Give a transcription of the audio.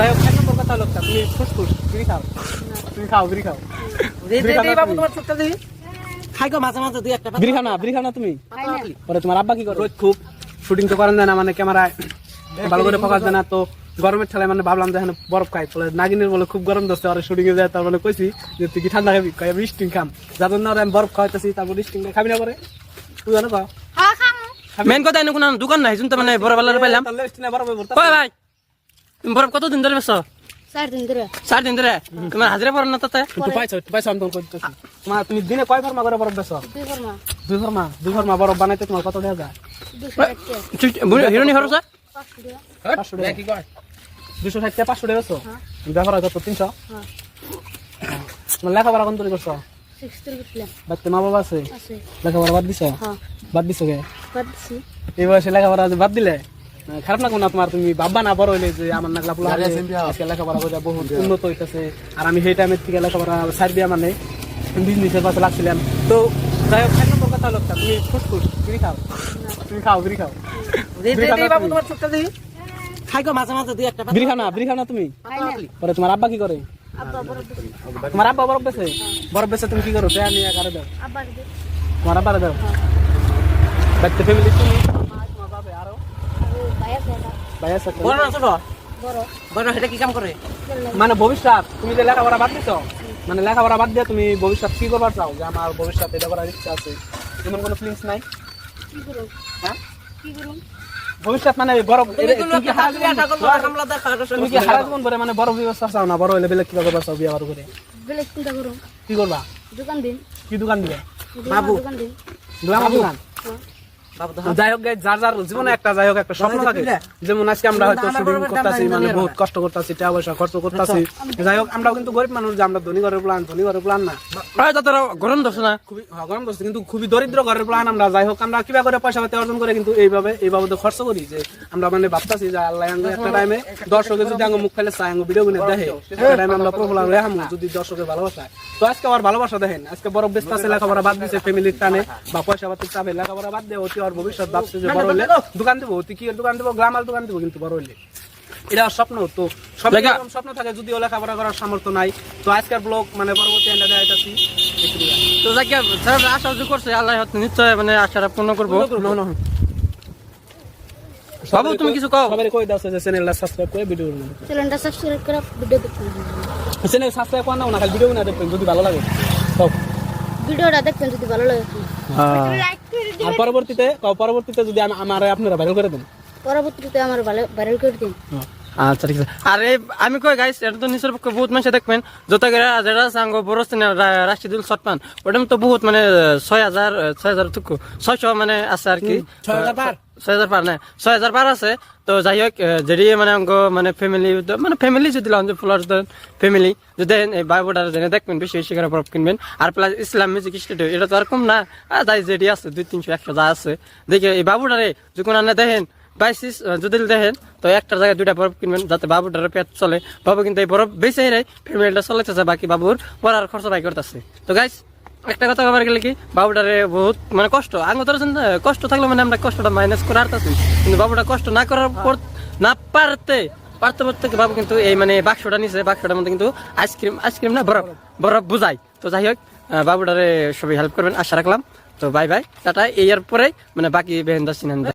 যাই হোক এক নম্বর কথা লোকটা তুমি ফুসফুস বিড়ি খাও। তুমি খাও বিড়ি খাও। বিড়ি খাও না তুমি? খাই গো মাঝে মাঝে দুই একটা বিড়ি খাও না বিড়ি খাও না তুমি? পরে তোমার আব্বা কি করে? রোদ খুব শুটিং তো করেন না মানে ক্যামেরায় ভালো করে ফোকাস দেয় না তো গরমের ঠেলায় মানে ভাবলাম যে এখানে বরফ খাই। বলে নাগিনের বলে খুব গরম ধরছে আর শুটিং এ যায় তার মানে কইছি যে তুই কি ঠান্ডা খাবি? কয় আমি স্টিং খাম। যার জন্য আমি বরফ খাওয়াইতেছি তারপর স্টিং খাবি না করে তুই জানো কও? মেন কথা এনে কোনো দোকান নাই শুনতে মানে বড় বেলার পাইলাম। কয় ভাই? তুমি বরফ কত দিন ধরে বেছো? চার দিন ধরে চার দিন ধরে তোমার হাজিরা পড়ে না তাতে তোমার তুমি দিনে কয় ফর্মা করে বরফ বেছো? দুই ফর্মা দুই ফর্মা দুই ফর্মা বরফ বানাইতে তোমার কত টাকা যায় হিরোনি খরচ দুশো ষাট টাকা পাঁচশো টাকা বেছো? ব্যবহার কত তিনশো? হ্যাঁ তোমার লেখাপড়া কোন তৈরি করছ সিক্স থেকে উঠলাম বাড়িতে মা বাবা আছে। আছে। লেখাপড়া বাদ দিছো? হ্যাঁ বাদ দিছো কে এই বয়সে লেখাপড়া বাদ দিলে? খারাপ না কোনো তোমার তুমি ভাববা না হইলে যে আমার নাকলা পোলা আজকে লেখাপড়া করে বহুত উন্নত হইতেছে। আর আমি সেই টাইমের থেকে লেখাপড়া সাইড দিয়া মানে বিজনেসের পাশে লাগছিলাম। তো যাই হোক নম্বর কথা লোকটা তুমি ফুসফুস বিড়ি খাও। তুমি খাও বিড়ি খাও। বিড়ি খাও না তুমি? খাই গো মাঝে মাঝে দুই একটা বিড়ি খাও না বিড়ি খাও না তুমি? পরে তোমার আব্বা কি করে? আব্বা তোমার আব্বা বরফ বেছে? বরফ বেছে তুমি কি করো? দেয়া নিয়ে কারে দাও। তোমার আব্বারে দাও। বাচ্চা ফ্যামিলি তুমি তোমার বাবা আরও ভাই আছে একটা ভাই আছে একটা? বড় না ছোট? বড়। বড় সেটা কি কাম করে? মানে ভবিষ্যৎ তুমি যে লেখাপড়া বাদ দিছো মানে লেখাপড়া বাদ দিয়ে তুমি ভবিষ্যৎ কি করবার চাও? যে আমার ভবিষ্যৎ এটা করার ইচ্ছা আছে। এমন কোনো ফিলিংস নাই? কি হ্যাঁ? কি ভবিষ্যৎ মানে বড় তুমি কি হারা জীবন- তুমি কি হারা জীবন ভরে মানে বড় ব্যবস্থা চাও না? বড় হলে বেলে কিবা করবার চাও বিয়ে করে? বেলেগ চিন্তা করুন কি করবা? দোকান দিন কি দোকান দিবে? বাবু? দোকান দোকান দোকান। হ্যাঁ। যাই হোক যার যার জীবনে একটা যাই হোক একটা স্বপ্ন থাকে। যেমন আজকে আমরা হয়তো শুটিং করতেছি মানে বহুত কষ্ট করতেছি টাকা পয়সা খরচ করতেছি। যাই হোক আমরাও কিন্তু গরিব মানুষ যে আমরা ধনী ঘরের প্ল্যান ধনী ঘরের প্ল্যান না। ওই তো তোরা গরম ধরছে না? খুবই হ্যাঁ, গরম করছে কিন্তু খুবই দরিদ্র ঘরের প্ল্যান আমরা। যাই হোক আমরা কিবা করে পয়সা পাতি অর্জন করে কিন্তু এইভাবে এই বাবদে খরচ করি যে আমরা মানে ভাবতাছি যে আল্লাহ একটা টাইমে দর্শকের যদি আঙ্গ মুখ ফেলে চায় আঙ্গ ভিডিও গুনে দেখে একটা টাইমে আমরা প্রফুলার হয়ে হামু যদি দর্শকের ভালোবাসা। তো আজকে আমার ভালোবাসা দেখেন আজকে বড় ব্যস্ত আছে লেখাপড়া বাদ দিছে ফ্যামিলির টানে বা পয়সা পাতি চাপে লেখাপড়া বাদ দিয়ে আর ভবিষ্যৎ ভাবছে যে বড় হলে দোকান দিব কি দোকান দিব? গ্রামাল দোকান দিব কিন্তু বড় হলে এটা স্বপ্ন তো সব স্বপ্ন থাকে যদিও লেখাপড়া করার সামর্থ্য নাই। তো আজকের ব্লগ মানে পরবর্তী এন্ডে দেখাইতাছি তো যাকে যারা আশা উদ্যোগ করছে আল্লাহ নিশ্চয় মানে আশাটা পূর্ণ করব। বাবু তুমি কিছু কও। সবাই কই দাও যে চ্যানেলটা সাবস্ক্রাইব করে ভিডিও চ্যানেলটা সাবস্ক্রাইব করে ভিডিও দেখুন। চ্যানেল সাবস্ক্রাইব করো না খালি ভিডিও না দেখবেন যদি ভালো লাগে। তো ভিডিওটা দেখবেন যদি ভালো লাগে। আর পরবর্তীতে পরবর্তীতে যদি আম- আমার আপনারা ভাইরাল করে দেন। পরবর্তীতে আমার ভাইরাল করে দিন। আচ্ছা ঠিক আছে। আর আমি কই গাইস এটা তো নিচের পক্ষে বহুত মানুষ দেখবেন। যত যেটা সাঙ্গ বড় সিনে রাশিদুল শটপান ওটা তো বহুত মানে ছয় হাজার ছয় হাজার টুকু ছয়শো মানে আছে আর কি। ছয় হাজার পার। ছয় হাজার পার না ছয় হাজার পার আছে। তো যাই হোক যদি মানে অঙ্গ মানে ফ্যামিলি মানে ফ্যামিলি যদি লন ফুলার ফ্যামিলি যদি এই বাইবোটার জেনে দেখবেন বেশি বেশি করে কিনবেন। আর প্লাস ইসলাম মিউজিক স্টুডিও এটা তো আর কম না। আর যাই যেটি আছে দুই তিনশো একশো যা আছে। দেখে এই বাবুটারে যখন আনে দেখেন বাইশিস যদি দেখেন, তো একটা জায়গায় দুইটা বরফ কিনবেন যাতে বাবুটার পেট চলে। বাবু কিন্তু এই বরফ বেঁচে রে ফ্যামিলিটা চলাইতেছে, বাকি বাবুর পড়ার খরচ বাই করতেছে। তো গাইস একটা কথা কবার গেলে কি, বাবুটারে বহুত মানে কষ্ট আঙ্গ ধরেছেন কষ্ট থাকলে মানে আমরা কষ্টটা মাইনাস করে আরতাছি কিন্তু বাবুটা কষ্ট না করার পর, না পারতে পারতে পারতে বাবু কিন্তু এই মানে বাক্সটা নিছে, বাক্সটার মধ্যে কিন্তু আইসক্রিম আইসক্রিম না, বরফ বরফ বুঝাই তো যাই হোক বাবুটারে সবাই হেল্প করবেন, আশা রাখলাম। তো বাই বাই টাটা, এই পরে মানে বাকি বেহেন্দা সিনহান্দা